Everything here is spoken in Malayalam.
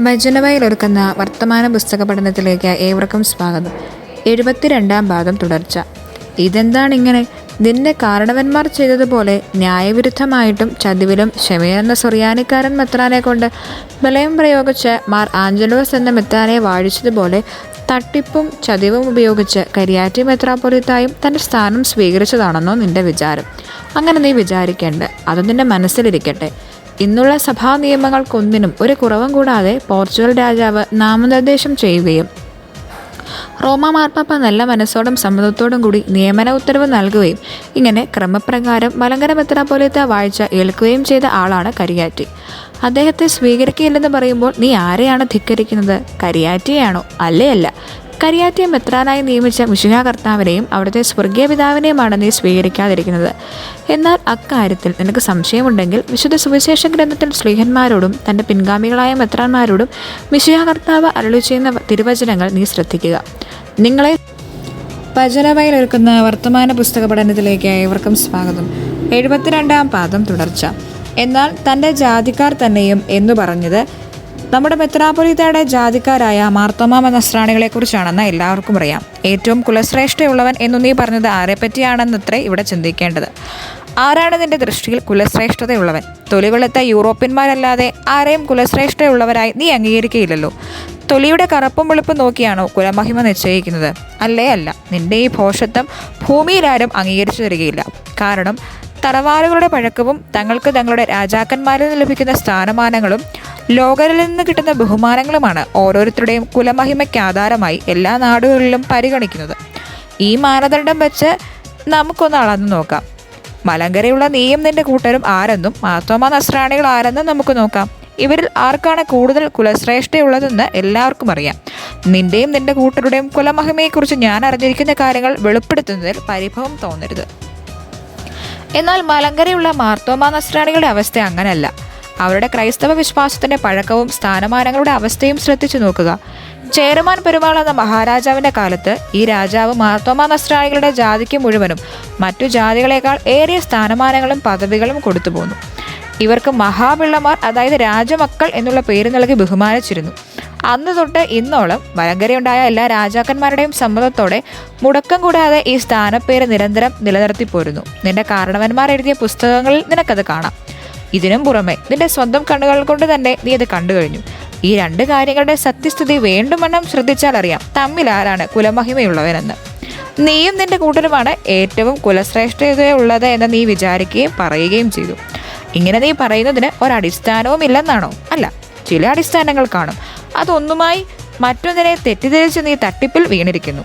ഭജനവയിലൊരുക്കുന്ന വർത്തമാന പുസ്തക പഠനത്തിലേക്ക് ഏവർക്കും സ്വാഗതം. എഴുപത്തിരണ്ടാം ഭാഗം തുടർച്ച. ഇതെന്താണ് ഇങ്ങനെ നിന്നെ കാരണവന്മാർ ചെയ്തതുപോലെ ന്യായവിരുദ്ധമായിട്ടും ചതിവിലും ക്ഷമയെന്ന സുറിയാനിക്കാരൻ മെത്രാനെ കൊണ്ട് ബലയം പ്രയോഗിച്ച് മാർ ആഞ്ചലോസ് എന്ന മെത്രാനെ വാഴിച്ചതുപോലെ തട്ടിപ്പും ചതിവും ഉപയോഗിച്ച് കരിയാറ്റി മെത്രാപ്പൊലിത്തായും തന്റെ സ്ഥാനം സ്വീകരിച്ചതാണെന്നോ നിന്റെ വിചാരം. അങ്ങനെ നീ വിചാരിക്കേണ്ട. അത് നിന്റെ മനസ്സിലിരിക്കട്ടെ. ഇന്നുള്ള സഭാ നിയമങ്ങൾക്കൊന്നിനും ഒരു കുറവും കൂടാതെ പോർച്ചുഗൽ രാജാവ് നാമനിർദ്ദേശം ചെയ്യുകയും റോമ മാർപ്പാപ്പ നല്ല മനസ്സോടും സമ്മതത്തോടും കൂടി നിയമന ഉത്തരവ് നൽകുകയും ഇങ്ങനെ ക്രമപ്രകാരം മലങ്കര മെത്രാപോലിത്ത വാഴ്ച ഏൽക്കുകയും ചെയ്ത ആളാണ് കരിയാറ്റി. അദ്ദേഹത്തെ സ്വീകരിക്കില്ലെന്ന് പറയുമ്പോൾ നീ ആരെയാണ് ധിക്കരിക്കുന്നത്? കരിയാറ്റിയാണോ അല്ലേ അല്ല. കരിയാറ്റിയെ മെത്രാനായി നിയമിച്ച കർത്താവിനെയും അവിടുത്തെ സ്വർഗീയ പിതാവിനെയുമാണ് നീ സ്വീകരിക്കാതിരിക്കുന്നത്. എന്നാൽ അക്കാര്യത്തിൽ നിനക്ക് സംശയമുണ്ടെങ്കിൽ വിശുദ്ധ സുവിശേഷ ഗ്രന്ഥത്തിൽ സ്ലീഹന്മാരോടും തന്റെ പിൻഗാമികളായ മെത്രാന്മാരോടും മിശിഹാകർത്താവ് അരളി ചെയ്യുന്ന തിരുവചനങ്ങൾ നീ ശ്രദ്ധിക്കുക. നിങ്ങളെ ഭജനവയിലൊരുക്കുന്ന വർത്തമാന പുസ്തക പഠനത്തിലേക്ക് ഏവർക്കും സ്വാഗതം. എഴുപത്തിരണ്ടാം പാദം തുടർച്ച. എന്നാൽ തന്റെ ജാതിക്കാർ തന്നെയും എന്നു പറഞ്ഞത് നമ്മുടെ മെത്രാപൊലിത്തയുടെ ജാതിക്കാരായ മാർത്തോമാ നസ്രാണികളെക്കുറിച്ചാണെന്ന് എല്ലാവർക്കും അറിയാം. ഏറ്റവും കുലശ്രേഷ്ഠയുള്ളവൻ എന്നു നീ പറഞ്ഞത് ആരെപ്പറ്റിയാണെന്നത്രേ ഇവിടെ ചിന്തിക്കേണ്ടത്. ആരാണ് നിന്റെ ദൃഷ്ടിയിൽ കുലശ്രേഷ്ഠതയുള്ളവൻ? തൊലിവെളുത്ത യൂറോപ്യന്മാരല്ലാതെ ആരെയും കുലശ്രേഷ്ഠയുള്ളവരായി നീ അംഗീകരിക്കുകയില്ലല്ലോ തൊലിയുടെ കറുപ്പും വെളുപ്പും നോക്കിയാണോ കുലമഹിമ നിശ്ചയിക്കുന്നത്? അല്ലേ അല്ല. നിന്റെ ഈ ഭോഷത്വം ഭൂമിയിലാരും അംഗീകരിച്ചു തരികയില്ല. കാരണം തറവാറുകളുടെ പഴക്കവും തങ്ങൾക്ക് തങ്ങളുടെ രാജാക്കന്മാരിൽ നിന്ന് ലഭിക്കുന്ന സ്ഥാനമാനങ്ങളും ലോകരിൽ നിന്ന് കിട്ടുന്ന ബഹുമാനങ്ങളുമാണ് ഓരോരുത്തരുടെയും കുലമഹിമയ്ക്ക് ആധാരമായി എല്ലാ നാടുകളിലും പരിഗണിക്കുന്നത്. ഈ മാനദണ്ഡം വെച്ച് നമുക്കൊന്ന് അളന്നു നോക്കാം. മലങ്കരയുള്ള നീയും നിന്റെ കൂട്ടരും ആരെന്നും മാത്തോമ നസ്രാണികൾ ആരെന്നും നമുക്ക് നോക്കാം. ഇവരിൽ ആർക്കാണ് കൂടുതൽ കുലശ്രേഷ്ഠയുള്ളതെന്ന് എല്ലാവർക്കും അറിയാം. നിന്റെയും നിന്റെ കൂട്ടരുടെയും കുലമഹിമയെക്കുറിച്ച് ഞാൻ അറിഞ്ഞിരിക്കുന്ന കാര്യങ്ങൾ വെളിപ്പെടുത്തുന്നതിൽ പരിഭവം തോന്നരുത്. എന്നാൽ മലങ്കരയുള്ള മാർത്തോമ നസ്രാണികളുടെ അവസ്ഥ അങ്ങനല്ല. അവരുടെ ക്രൈസ്തവ വിശ്വാസത്തിന്റെ പഴക്കവും സ്ഥാനമാനങ്ങളുടെ അവസ്ഥയും ശ്രദ്ധിച്ചു നോക്കുക. ചേരമാൻ പെരുമാൾ എന്ന മഹാരാജാവിന്റെ കാലത്ത് ഈ രാജാവ് മാർത്തോമ നസ്രാണികളുടെ ജാതിക്ക് മുഴുവനും മറ്റു ജാതികളെക്കാൾ ഏറെ സ്ഥാനമാനങ്ങളും പദവികളും കൊടുത്തു പോന്നു. ഇവർക്ക് മഹാപിള്ളമാർ അതായത് രാജമക്കൾ എന്നുള്ള പേര് നൽകി ബഹുമാനിച്ചിരുന്നു. അന്ന് തൊട്ട് ഇന്നോളം വരങ്കരയുണ്ടായ എല്ലാ രാജാക്കന്മാരുടെയും സമ്മതത്തോടെ മുടക്കം കൂടാതെ ഈ സ്ഥാനപ്പേര് നിരന്തരം നിലനിർത്തി പോരുന്നു നിന്റെ കാരണവന്മാർ എഴുതിയ പുസ്തകങ്ങളിൽ നിനക്കത് കാണാം. ഇതിനും പുറമെ നിന്റെ സ്വന്തം കണ്ണുകൾ കൊണ്ട് തന്നെ നീ അത് കണ്ടു കഴിഞ്ഞു. ഈ രണ്ട് കാര്യങ്ങളുടെ സത്യസ്ഥിതി വേണ്ടുമെണ്ണം ശ്രദ്ധിച്ചാൽ അറിയാം തമ്മിൽ ആരാണ് കുലമഹിമയുള്ളവനെന്ന്. നീയും നിന്റെ കൂട്ടരുമാണ് ഏറ്റവും കുലശ്രേഷ്ഠതയുള്ളത് എന്ന് നീ വിചാരിക്കുകയും പറയുകയും ചെയ്തു. ഇങ്ങനെ നീ പറയുന്നതിന് ഒരടിസ്ഥാനവും ഇല്ലെന്നാണോ അല്ല ചില അടിസ്ഥാനങ്ങൾ കാണും. അതൊന്നുമായി മറ്റൊന്നിനെ തെറ്റിദ്ധരിച്ച് നീ തട്ടിപ്പിൽ വീണിരിക്കുന്നു.